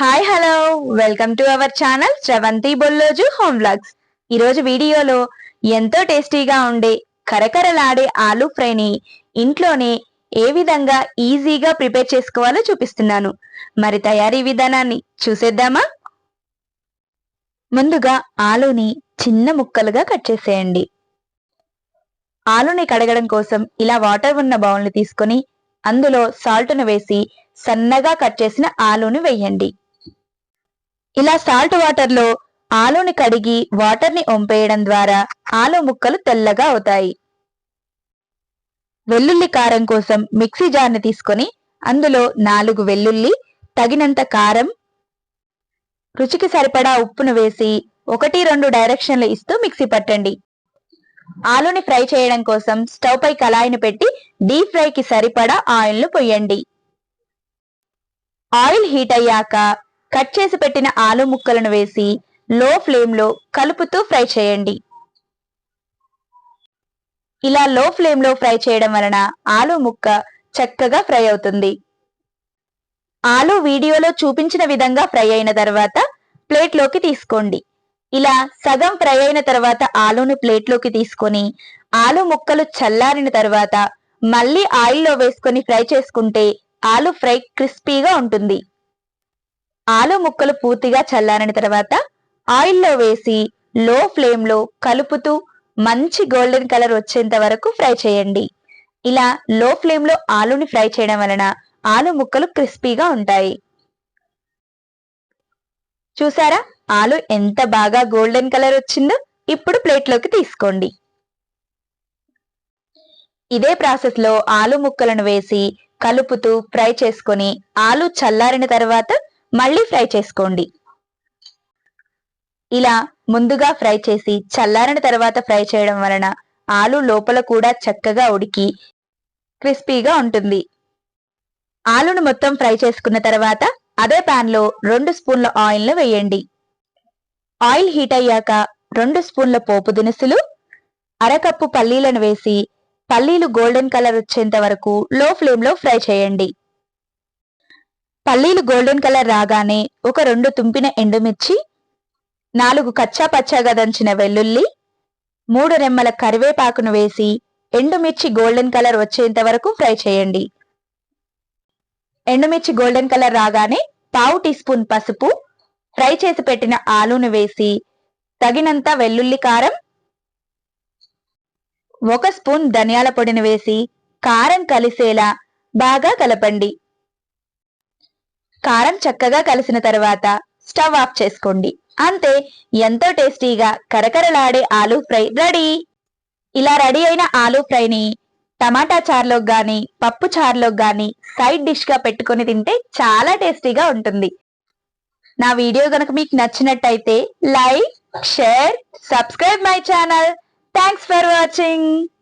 Hi hello welcome to our channel Sravanthi Bolloju home vlogs ఈరోజు వీడియోలో ఎంతో టేస్టీగా ఉండే కరకరలాడే ఆలూ ఫ్రైని ఇంట్లోనే ఏ విధంగా ఈజీగా ప్రిపేర్ చేసుకోవాలో చూపిస్తున్నాను. మరి తయారీ విధానాన్ని చూసేద్దామా? ముందుగా ఆలూని చిన్న ముక్కలుగా కట్ చేసేయండి. ఆలూని కడగడం కోసం ఇలా వాటర్ ఉన్న బౌల్ని తీసుకొని అందులో సాల్ట్ను వేసి సన్నగా కట్ చేసిన ఆలూని వేయండి. ఇలా సాల్ట్ వాటర్లో ఆలూని కడిగి వాటర్ని వంపేయడం ద్వారా ఆలు ముక్కలు తెల్లగా అవుతాయి. వెల్లుల్లి కారం కోసం మిక్సీ జార్ని తీసుకొని అందులో నాలుగు వెల్లుల్లి తగినంత కారం రుచికి సరిపడా ఉప్పును వేసి ఒకటి రెండు డైరెక్షన్లు ఇస్తూ మిక్సీ పట్టండి. ఆలుని ఫ్రై చేయడం కోసం స్టవ్ పై కళాయిని పెట్టి డీప్ ఫ్రైకి సరిపడా ఆయిల్ను పొయ్యండి ఆయిల్ హీట్ అయ్యాక కట్ చేసి పెట్టిన ఆలు ముక్కలను వేసి లో ఫ్లేమ్లో కలుపుతూ ఫ్రై చేయండి. ఇలా లో ఫ్లేమ్లో ఫ్రై చేయడం వలన ఆలు ముక్క చక్కగా ఫ్రై అవుతుంది. ఆలు వీడియోలో చూపించిన విధంగా ఫ్రై అయిన తర్వాత ప్లేట్లోకి తీసుకోండి. ఇలా సగం ఫ్రై అయిన తర్వాత ఆలును ప్లేట్లోకి తీసుకొని ఆలు ముక్కలు చల్లారిన తర్వాత మళ్ళీ ఆయిల్లో వేసుకొని ఫ్రై చేసుకుంటే ఆలు ఫ్రై క్రిస్పీగా ఉంటుంది. ఆలు ముక్కలు పూర్తిగా చల్లారిన తర్వాత ఆయిల్లో వేసి లో ఫ్లేమ్లో కలుపుతూ మంచి గోల్డెన్ కలర్ వచ్చేంత వరకు ఫ్రై చేయండి. ఇలా లో ఫ్లేమ్లో ఆలుని ఫ్రై చేయడం వలన ఆలు ముక్కలు క్రిస్పీగా ఉంటాయి. చూసారా? ఆలు ఎంత బాగా గోల్డెన్ కలర్ వచ్చిందో ఇప్పుడు ప్లేట్లోకి తీసుకోండి. ఇదే ప్రాసెస్లో ఆలు ముక్కలను వేసి కలుపుతూ ఫ్రై చేసుకొని ఆలు చల్లారిన తర్వాత మళ్ళీ ఫ్రై చేసుకోండి. ఇలా ముందుగా ఫ్రై చేసి చల్లారిన తర్వాత ఫ్రై చేయడం వలన ఆలు లోపల కూడా చక్కగా ఉడికి క్రిస్పీగా ఉంటుంది. ఆలును మొత్తం ఫ్రై చేసుకున్న తర్వాత అదే ప్యాన్లో లో రెండు స్పూన్ల ఆయిల్ను వేయండి. ఆయిల్ హీట్ అయ్యాక రెండు స్పూన్ల పోపు దినుసులు అరకప్పు పల్లీలను వేసి పల్లీలు గోల్డెన్ కలర్ వచ్చేంత వరకు లో ఫ్లేమ్లో ఫ్రై చేయండి. పల్లీలు గోల్డెన్ కలర్ రాగానే ఒక రెండు తుంపిన ఎండుమిర్చి నాలుగు కచ్చా పచ్చాగా దంచిన వెల్లుల్లి మూడు రెమ్మల కరివేపాకును వేసి ఎండుమిర్చి గోల్డెన్ కలర్ వచ్చేంత వరకు ఫ్రై చేయండి. ఎండుమిర్చి గోల్డెన్ కలర్ రాగానే పావు టీ స్పూన్ పసుపు ఫ్రై చేసి పెట్టిన ఆలూను వేసి తగినంత వెల్లుల్లి కారం ఒక స్పూన్ ధనియాల పొడిని వేసి కారం కలిసేలా బాగా కలపండి. కారం చక్కగా కలిసిన తర్వాత స్టవ్ ఆఫ్ చేసుకోండి. అంతే ఎంతో టేస్టీగా కరకరలాడే ఆలూ ఫ్రై రెడీ. ఇలా రెడీ అయిన ఆలూ ఫ్రైని టమాటా చారులోకి గాని పప్పు చారులోకి గాని సైడ్ డిష్గా పెట్టుకొని తింటే చాలా టేస్టీగా ఉంటుంది. నా వీడియో గనక మీకు నచ్చినట్టయితే like share subscribe my channel. Thanks for watching.